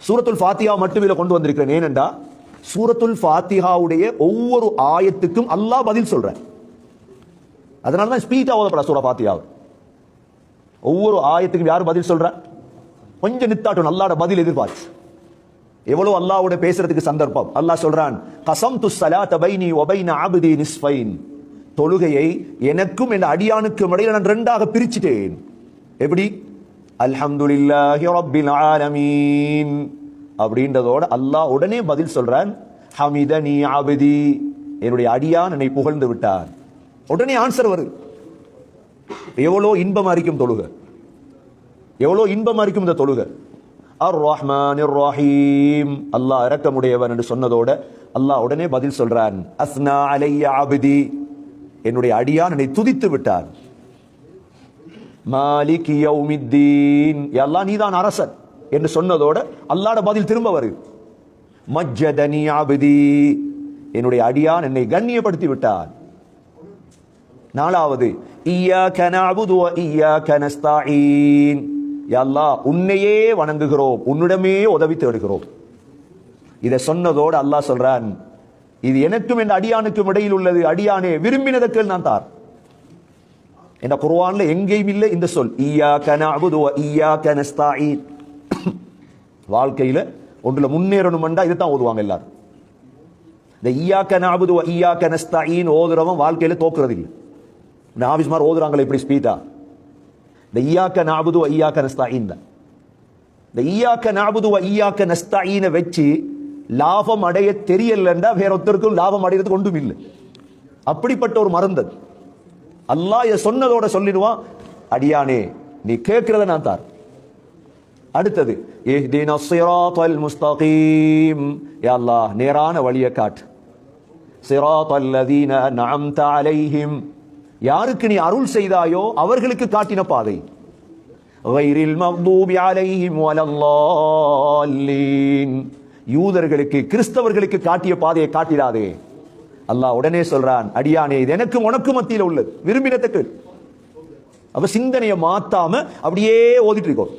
சூரத்துல் ஃபாத்தியா மட்டும் இதில் கொண்டு வந்திருக்கிறேன். ஏனென்றா சூரத்துல் ஃபாத்திஹாவுடைய ஒவ்வொரு ஆயத்துக்கும் அல்லாஹ் பதில் சொல்றேன் அதனால தான் ஸ்பீட்டாக ஓதப்படா சூரா ஃபாத்தியா ஒவ்வொரு ஆயத்துக்கும் யார் பதில் சொல்ற? கொஞ்சம் நித்தாட்டும் அல்லாட பதில் எதிர்பார்த்து எவ்வளவு அல்லாவோட பேசுறதுக்கு சந்தர்ப்பம். அல்லாஹ் சொல்றான் கசம் து சலாத்த பைனி ஒபைன ஆபுதி நிஸ்பைன் தொழுகையை எனக்கும் என் அடியானுக்கும் இடையில நான் ரெண்டாக பிரிச்சிட்டேன். எப்படி? அல்ஹம்துலில்லாஹி ரப்பில் ஆலமீன். அப்படின்றதோட அல்லாஹ் உடனே பதில் சொல்றான் நீ ஆபதி என்னுடைய அடியான் என்னை புகழ்ந்து விட்டார். உடனே ஆன்சர் வருது. எவ்வளோ இன்பமா இருக்கும் தொழுக. எவ்வளோ இன்பமா இருக்கும் இந்த தொழுக. அர் ரஹ்மான் ரஹீம். அல்லாஹ் இரக்கமுடையவன் என்று சொன்னதோட அல்லாஹ் உடனே பதில் சொல்றான் அஸ்னா அலைய ஆபிதி என்னுடைய அடியான் என்னை துதித்து விட்டான் மாலிக் யௌமித்தீன். அல்லாஹ் நீதான் அரசன் என்று சொன்னதோட அல்லாட பதில் திரும்ப வருது மஜ்ஜதனி அபிதி. என்னுடைய அடியான் என்னை கண்ணியப்படுத்தி விட்டான். நாலாவது ஐயா நஅபுது வ ஐயா நஸ்தஈன் யா உன்னையே வணங்குகிறோம். உன்னிடமே உதவி தேடுகிறோம். இதை சொன்னதோடு அல்லாஹ் சொல்றான் இது எனக்கும் என் அடியானுக்கும் இடையில் உள்ளது. அடியானே விரும்பினதற்கு நான் தார். என்ற குர்ஆன்ல எங்கேயும் இல்லை இந்த சொல். இய்யாக நஅபுது வ இய்யாக நஸ்தஈன் வாழ்க்கையில ஒன்றுல முன்னேறணும்டா இதுதான் ஓதுவாங்க எல்லாரும். இந்த ஈயாக்க நாபுது வ ஈயாக்க நஸ்தஈன் ஓதுறவன் வாழ்க்கையில தோக்குறது இல்லை இந்த ஓதுறாங்களே இப்படி ஸ்பீடா இந்த ஈயாக்க நாபுது வ ஈயாக்க நஸ்தஈன் தான். இந்த ஈயாக்க நாபுது வ ஈயாக்க நஸ்தஈனை வச்சு லாபம் அடைய தெரியலண்டா வேற ஒருத்தருக்கும் லாபம் அடைகிறதுக்கு ஒன்றும் இல்லை. அப்படிப்பட்ட ஒரு மருந்தது அல்லாஹ் சொன்னதோட சொல்லிடுவான் அடியானே நீ கேட்கிறத நான் தார். அடுத்தது இஹ்தின சிராத்தல் முஸ்தகீம். யா அல்லாஹ் நேரான வழியை காட்டு. சிராத்தல் லதீன நஅம்த யாருக்கு நீ அருள் செய்தாயோ அவர்களுக்கு காட்டின பாதை. வைரில் மவ்தூபி அலைஹிம் வலல்லாலீன் யூதர்களுக்கு கிறிஸ்தவர்களுக்கு காட்டிய பாதையை காட்டிடாதே. அல்லாஹ் உடனே சொல்றான் அடியானே இது எனக்கும் உனக்கும் மத்தியில் உள்ளது. விரும்பினத்துக்கு அவ சிந்தனையை மாத்தாம அப்படியே ஓதிட்டு இருக்கோம்.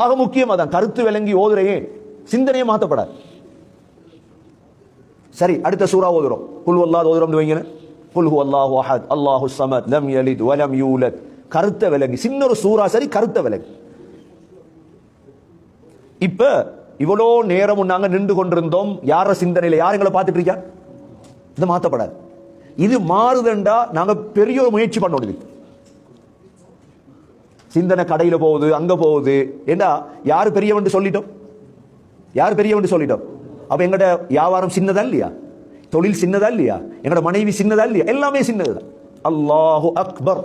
ஆக முக்கியம் அதான் கருத்து விளங்கி ஓதுறையே சிந்தனையை மாத்தப்படாது. சரி அடுத்த சூறா ஓதுறோம். குல் அல்லாத ஓதுறோம் வைங்க குல் ஹு அல்லாஹு அஹத் அல்லாஹு சமத் லம் யலித் வலம் யூலத். கருத்த விலங்கி சின்ன ஒரு சூறா சரி கருத்த விலங்கி இப்ப இவ்வளோ நேரமும் நாங்க நின்று கொண்டிருந்தோம். யார சிந்தனையில யார் எங்களை பார்த்துட்டு இருக்கா? இது மாற்றப்படாது இது மாறுதண்டா நாங்கள் பெரிய ஒரு முயற்சி பண்ணணும் இதுக்கு சிந்தனை கடையில் போகுது அங்கே போகுது. ஏண்டா யார் பெரியவன் சொல்லிட்டோம்? யார் பெரியவன் சொல்லிட்டோம்? அப்போ எங்கள்கிட்ட வியாபாரம் சின்னதா இல்லையா? தொழில் சின்னதா இல்லையா? எங்களோட மனைவி சின்னதா இல்லையா? எல்லாமே சின்னதுதான். அல்லாஹு அக்பர்.